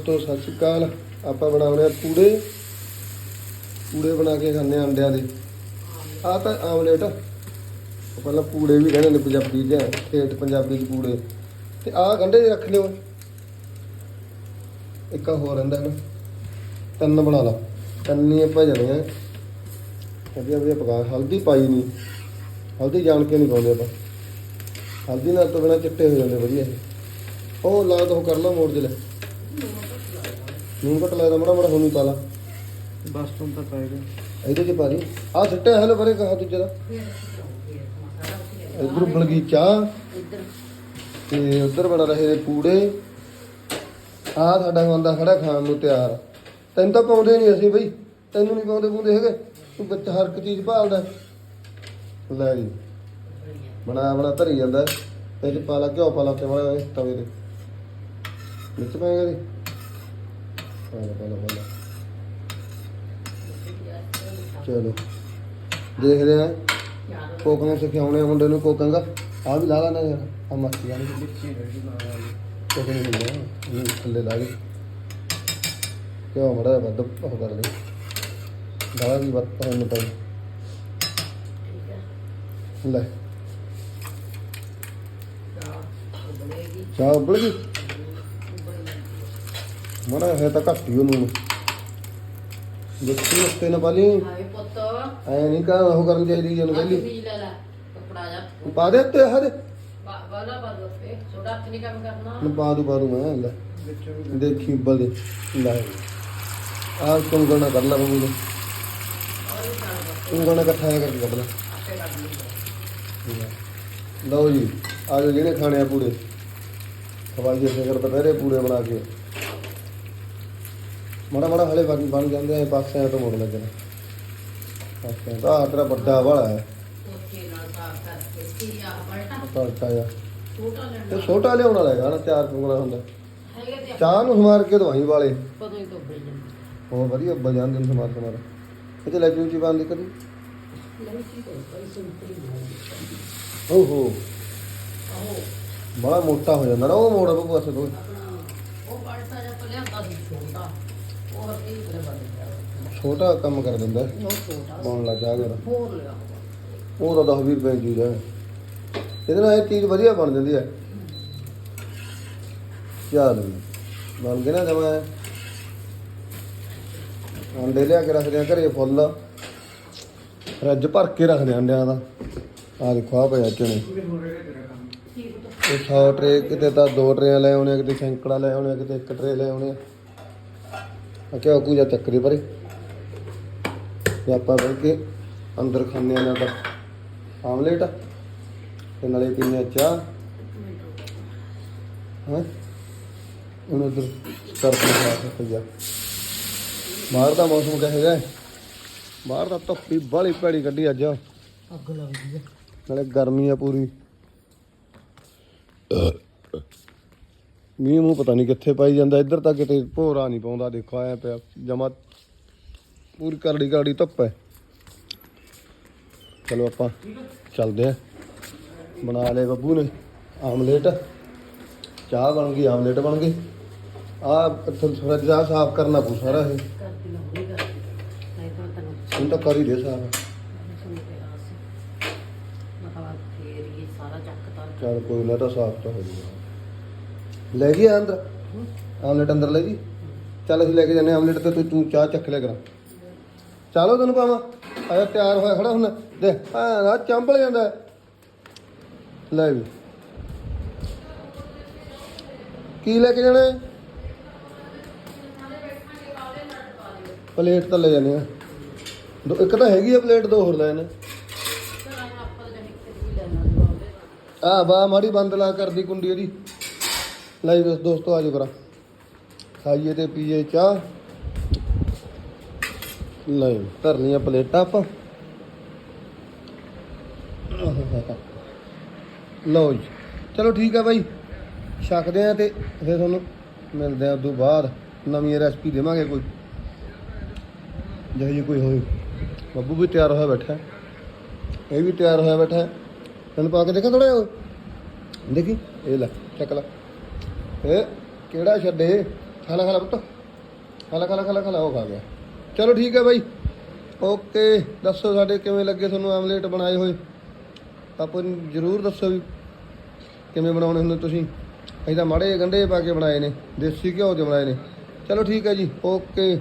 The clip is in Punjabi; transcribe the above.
ਤੋਂ ਸਤਿ ਸ਼੍ਰੀ ਅਕਾਲ। ਆਪਾਂ ਬਣਾਉਣੇ ਆ ਪੂੜੇ। ਪੂੜੇ ਬਣਾ ਕੇ ਖਾਂਦੇ ਆ ਅੰਡਿਆਂ ਦੇ। ਆ ਤਾਂ ਆਮਲੇਟ ਪਹਿਲਾਂ ਪੂੜੇ ਵੀ ਕਹਿੰਦੇ ਨੇ ਪੰਜਾਬੀ ਚ ਠੇਠ ਪੰਜਾਬੀ ਚ ਪੂੜੇ। ਤੇ ਆਹ ਗੰਢੇ ਰੱਖ ਲਿਓ। ਇੱਕ ਹੋਰ ਰਹਿੰਦਾ ਨਾ ਤਿੰਨ ਬਣਾ ਲਾ। ਤਿੰਨ ਹੀ ਆਪਾਂ ਜਣੇ ਆ ਵਧੀਆ ਵਧੀਆ ਪਕਾ। ਹਲਦੀ ਪਾਈ ਨਹੀਂ। ਹਲਦੀ ਜਾਣ ਕੇ ਨਹੀਂ ਪਾਉਂਦੇ ਆਪਾਂ। ਹਲਦੀ ਨਾਲ ਤੋਂ ਬਿਨਾਂ ਚਿੱਟੇ ਹੋ ਜਾਂਦੇ ਵਧੀਆ। ਇਹ। ਉਹ ਲਾ ਦੋ ਕਰ ਲਾ ਮੋੜ ਦੇ ਲੈ। ਨੂਨ ਘਟ ਲੱਗਦਾ ਮੜਾ ਮੜਾ ਹੋਣੀ ਪਾ ਲਾ। ਬਸ ਤੁਮ ਤਾਂ ਪਾਏਗਾ ਇਹਦੇ ਚ ਪਾ ਆ ਸਿੱਟੇ ਹਲੇ ਪਰੇ ਕਹਾ ਦੂਜੇ ਦਾ। ਇਧਰ ਬਲਗੀ ਚਾਹ। ਤੇ ਉਧਰ ਬਣਾ ਰਹੇ ਪੂੜੇ। ਆ ਸਾਡਾ ਬੰਦਾ ਖੜਾ ਖਾਣ ਨੂੰ ਤਿਆਰ। ਤੈਨੂੰ ਤਾਂ ਪਾਉਂਦੇ ਨਹੀਂ ਅਸੀਂ ਬਈ। ਤੈਨੂੰ ਨਹੀਂ ਪਾਉਂਦੇ ਪੂੰਦੇ ਹੈਗੇ। ਤੂੰ ਵਿੱਚ ਹਰ ਇੱਕ ਚੀਜ਼ ਭਾਲਦਾ। ਲੈ ਜੀ। ਬਣਾ ਬਣਾ ਧਰੀ ਜਾਂਦਾ। ਇਹ ਚ ਪਾ ਲਾ ਘਿਓ ਪਾ ਲਾ ਤੇ ਵਾਲਾ ਤਵੇ ਤੇ। ਵਿੱਚ ਜੀ ਪਾ ਪਾ ਲਾ ਪਾ ਲਾ ਚਲੋ। ਦੇਖਦੇ ਆ ਕੋਕ ਨੂੰ ਸਿਖਾਉਣੇ ਮੁੰਡੇ ਨੂੰ ਕੋਕਾਂਗਾ ਆ ਵੀ ਲਾ ਲੈਣਾ ਯਾਰ। ਆ ਮੱਛੀ ਵਾਲੀ ਕੋਕ ਨਹੀਂ ਮਿਲਦਾ ਇਹ ਥੱਲੇ ਲਾ ਗਈ ਕਿਉਂ ਮੜਾ ਵੱਧ ਉਹ ਕਰ ਲਈ। ਦਾਣਾ ਵੀ ਵੱਧ ਪਾਉਣ ਪਈ ਲੈ। ਚਾਹ ਉਬਲ ਗਈ? ਮੜਾ ਹੈ ਤਾਂ ਘੱਟ ਹੀ ਉਹਨੂੰ। ਦੇਖੀ ਉੱਤੇ ਨਾ ਪਾਲੀ ਹਾਏ ਪੁੱਤ। ਐ ਨਹੀਂ ਕਾ ਉਹ ਕਰਨ ਚਾਹੀਦੀ ਜਿਹਨੂੰ ਅੱਜ ਪਹਿਲੀ ਵੀ ਲੈ ਲੈ ਕੱਪੜਾ ਜਾ। ਪਾ ਦੇ ਉੱਤੇ ਹਰੇ ਬਾਲਾ ਬਾਦੋ ਤੇ ਛੋਟਾ ਹੱਥ ਨਹੀਂ ਕੰਮ ਕਰਨਾ। ਨੂੰ ਪਾ ਦੂ ਪਾ ਦੂ ਮੈਂ ਲੈ। ਦੇਖੀ ਉੱਬਲ ਦੇ। ਲੈ। ਆ ਕੰਗਣਾ ਕਰ ਲਾ ਔਰ ਖਾਣਾ ਬਸ ਕੰਗਣਾ ਇਕੱਠਾ ਕਰਕੇ ਕੱਢ ਲਾ। ਆਪੇ ਲਈ ਲਓ ਜੀ ਆ ਜਿਹੜੇ ਖਾਣੇ ਆ ਪੂੜੇ। ਖਵਾਈਏ ਫਿਕਰ ਦੁਪਹਿਰੇ ਪੂੜੇ ਬਣਾ ਕੇ। ਮਾੜਾ ਮਾੜਾ ਹਲੇ ਬਣ ਬਣ ਜਾਂਦੇ ਆ ਪਾਸਿਆਂ ਤੋਂ ਮੁੜ ਲੱਗਣਾ। ਪਾਸਿਆਂ ਦਾ ਆਹ ਤੇਰਾ ਵੱਡਾ ਵਾਲਾ ਹੈ। ਉੱਥੇ ਨਾਲ ਸਾਫ਼ ਕਰਕੇ ਕੀ ਆ ਪਲਟਾ ਤੜਕਾ ਜਾ ਛੋਟਾ ਤੇ ਲੈਣਾ ਛੋਟਾ ਲਿਆਉਣ ਵਾਲਾ ਹੈਗਾ ਨਾ ਚਾਰ ਕੰਗਣਾ ਹੁੰਦਾ। ਹੈਗੇ ਤੇ ਚਾਹ ਨੂੰ ਸਮਾਰ ਕੇ ਦਵਾਈ ਵਾਲੇ। ਪਤਾ ਹੀ ਤੋਂ ਬਈ ਜਾਂਦੀ ਹੋਰ ਵਧੀਆ ਬਜਾਨ ਦਿਨ ਸਮਾਰ ਸਮਾਰ। ਇਹ ਤੇ ਲੈ ਜੂਚੀ ਬੰਦ ਕਰੀ ਨਹੀਂ ਸੀ ਕੋਈ ਕੋਈ ਸਿੰਪਲ ਓਹੋ। ਆਹੋ ਬੜਾ ਮੋਟਾ ਹੋ ਜਾਂਦਾ ਨਾ, ਉਹ ਮੋੜ ਬੱਬੂ ਅਸੇ ਤੋਂ ਆਪਣਾ ਉਹ ਪਲਟਾ ਜਾਂ ਲਿਆਂਦਾ ਸੀ ਛੋਟਾ ਉਹ ਹੱਤੀ ਕਰੇ ਬਣ ਗਿਆ ਛੋਟਾ ਕੰਮ ਕਰ ਦਿੰਦਾ। ਉਹ ਛੋਟਾ। ਪਾਉਣ ਲੱਗ ਜਾ ਕਰ। ਹੋਰ ਲਿਆ ਉਹ ਤਾਂ 10 20 ਰੁਪਏ ਦੀ ਹੈ ਇਹਦੇ ਨਾਲ ਇਹ ਚੀਜ਼ ਵਧੀਆ ਬਣ ਜਾਂਦੀ ਹੈ ਚੱਲ ਬਣ ਗਿਆ ਨਾ ਜਮਾ। ਅੰਡੇ ਲਿਆ ਕੇ ਰੱਖਦੇ ਆ ਘਰੇ ਫੁੱਲ। ਰੱਜ ਭਰ ਕੇ ਰੱਖਦੇ ਆ ਅੰਡਿਆਂ ਦਾ। ਆ ਦੇਖੋ ਆ ਪਿਆ ਚਣੇ। ਇਹ 100 ਟਰੇ ਕਿਤੇ ਤਾਂ ਦੋ ਟਰੇਆਂ ਲੈ ਆਉਣੇ ਕਿਤੇ ਸੈਂਕੜਾ ਲੈ ਆਉਣੇ ਕਿਤੇ ਇੱਕ ਟਰੇ ਲੈ ਆਉਣੇ ਆ ਕਿਹਾ ਪੂਜਾ ਚੱਕਰੀ ਪਰੇ। ਤੇ ਆਪਾਂ ਬਹਿ ਕੇ ਅੰਦਰ ਖਾਂਦੇ ਆ ਨਾ ਤਾਂ ਆਮਲੇਟ ਤੇ ਨਾਲੇ ਆ ਚਾਹ। ਹਾਂ? ਹੁਣ ਉਧਰ ਕਰਦੇ ਆ ਪਈਆ ਬਾਹਰ ਦਾ ਮੌਸਮ ਕਿਹੋ ਜਿਹਾ ਹੈ? ਬਾਹਰ ਦਾ ਧੁੱਪੀ ਬਾਹਲੀ ਭੈੜੀ ਕੱਢੀ ਅੱਜ। ਅੱਗ ਲੱਗਦੀ ਹੈ। ਨਾਲੇ ਗਰਮੀ ਆ ਪੂਰੀ। ਮੀਂਹ ਮੂੰਹ ਪਤਾ ਨਹੀਂ ਕਿੱਥੇ ਪਾਈ ਜਾਂਦਾ, ਇੱਧਰ ਤਾਂ ਕਿਤੇ ਭੋਰਾ ਨਹੀਂ ਪਾਉਂਦਾ, ਦੇਖੋ ਆਇਆ ਪਿਆ, ਜਮਾ ਪੂਰੀ ਕਰੜੀ ਕਰੜੀ ਧੁੱਪ ਹੈ। ਚਲੋ ਆਪਾਂ ਚੱਲਦੇ ਆ ਬਣਾ ਲਏ ਬੱਬੂ ਨੇ ਆਮਲੇਟ। ਚਾਹ ਬਣ ਗਈ, ਆਮਲੇਟ ਬਣ ਗਈ। ਆ ਥੋੜਾ ਆ ਸਾਫ਼ ਕਰਨਾ ਪੂ ਸਾਰਾ ਇਹ। ਤਾਂ ਹੁਣ ਤਾਂ ਕਰ ਹੀ ਦੇ ਸਾਰਾ ਸੁਣ ਚੱਲ ਕੋਈ ਨਾ ਤਾਂ ਸਾਫ਼ ਤਾਂ ਹੋ ਜਾਊਗਾ। ਲੈ ਗਈ ਅੰਦਰ। ਆਮਲੇਟ ਅੰਦਰ ਲੈ ਗਈ। ਚੱਲ ਅਸੀਂ ਲੈ ਕੇ ਜਾਂਦੇ ਆਮਲੇਟ ਤੇ ਤੂੰ ਤੂੰ ਚਾਹ ਚੱਕ ਲਿਆ ਕਰਾਂ। ਚਲੋ ਤੈਨੂੰ ਪਾਵਾਂ ਆਇਆ ਤਿਆਰ ਹੋਇਆ ਖੜਾ ਹੁਣ। ਦੇ ਆ ਚੰਬਲ ਜਾਂਦਾ। ਹੈ। ਲੈ ਵੀ। ਕੀ ਲੈ ਕੇ ਜਾਣਾ? ਹੈ? ਪਲੇਟ ਤਾਂ ਲੈ ਜਾਂਦੇ ਆ ਦੋ ਇੱਕ ਤਾਂ ਹੈਗੀ ਆ ਪਲੇਟ ਦੋ ਹੋਰ ਲੈ ਜਵਾਬ ਆ ਬਾ ਮਾੜੀ ਬੰਦ ਲਾ ਕਰਦੀ ਕੁੰਡੀ ਇਹਦੀ ਲੈ ਜੀ ਦੋਸਤੋ ਦੋਸਤੋ ਆਜੋ ਕਰਾ ਖਾਈਏ ਤੇ ਪੀਏ ਚਾਹ। ਲੈ ਧਰ ਲਈਆਂ ਪਲੇਟਾਂ ਆਪਾਂ। ਲਓ ਜੀ। ਚਲੋ ਠੀਕ ਆ ਬਾਈ। ਛਕਦੇ ਆ ਤੇ ਫਿਰ ਤੁਹਾਨੂੰ ਮਿਲਦੇ ਆ ਉਦੋਂ ਬਾਅਦ। ਨਵੀਂ ਰੈਸਪੀ ਦੇਵਾਂਗੇ ਕੋਈ। ਜਿਹੋ ਜਿਹੀ ਕੋਈ ਹੋਈ ਬੱਬੂ ਵੀ ਤਿਆਰ ਹੋਇਆ ਬੈਠਾ। ਹੈ। ਇਹ ਵੀ ਤਿਆਰ ਹੋਇਆ ਬੈਠਾ। ਹੈ। ਤੈਨੂੰ ਪਾ ਕੇ ਦੇਖਾਂ ਥੋੜਾ ਜਿਹਾ ਦੇਖੀ, ਇਹ ਲੈ, ਚੱਕ ਲੈ। ਇਹ ਕਿਹੜਾ ਛੱਡੇ? ਖਾਲਾ ਖਾਲਾ ਖਾ ਲੈ ਪੁੱਤ। ਖਾਲਾ ਖਾਲਾ ਖਾ ਲੈ ਉਹ ਖਾ ਗਿਆ। ਚਲੋ ਠੀਕ ਹੈ ਬਾਈ। ਓਕੇ, ਦੱਸੋ ਸਾਡੇ ਕਿਵੇਂ ਲੱਗੇ ਤੁਹਾਨੂੰ ਆਮਲੇਟ ਬਣਾਏ ਹੋਏ? ਆਪਾਂ ਨੂੰ ਜਰੂਰ ਦੱਸੋ ਵੀ ਕਿਵੇਂ ਬਣਾਉਣੇ ਹੁੰਦੇ ਤੁਸੀਂ। ਅਸੀਂ ਤਾਂ ਮਾੜੇ ਜਿਹੇ ਗੰਢੇ ਪਾ ਕੇ ਬਣਾਏ ਨੇ, ਦੇਸੀ ਘਿਓ ਦੇ ਬਣਾਏ ਨੇ। ਚਲੋ ਠੀਕ ਹੈ ਜੀ, ਓਕੇ।